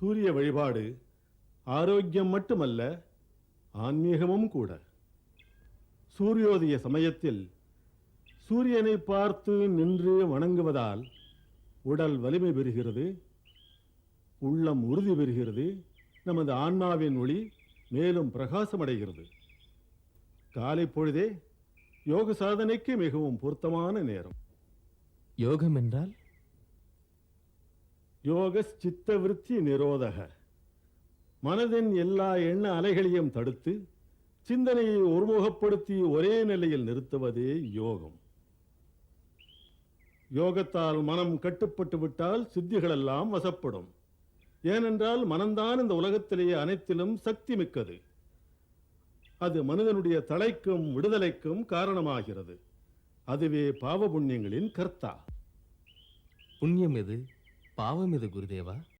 சூரிய வழிபாடு ஆரோக்கியம் மட்டுமல்ல ஆன்மீகமும் கூட. சூரியோதய சமயத்தில் சூரியனை பார்த்து நின்று வணங்குவதால் உடல் வலிமை பெறுகிறது உள்ளம் உறுதி பெறுகிறது நமது ஆன்மாவின் ஒளி மேலும் பிரகாசமடைகிறது. காலை பொழுதே யோக சாதனைக்கு மிகவும் பொருத்தமான நேரம். யோகம் என்றால்? யோக சித்த விருத்தி நிரோதக மனதின் எல்லா எண்ண அலைகளையும் தடுத்து சிந்தனையை ஒருமுகப்படுத்தி ஒரே நிலையில் நிறுத்துவதே யோகம். யோகத்தால் மனம் கட்டுப்பட்டு விட்டால் சித்திகளெல்லாம் வசப்படும். ஏனென்றால் மனம்தான் இந்த உலகத்திலேயே அனைத்திலும் சக்தி மிக்கது. அது மனிதனுடைய தலைக்கும் விடுதலைக்கும் காரணமாகிறது. அதுவே பாவ புண்ணியங்களின் கர்த்தா. புண்ணியம் எது? పావు మీద గురుదేవా?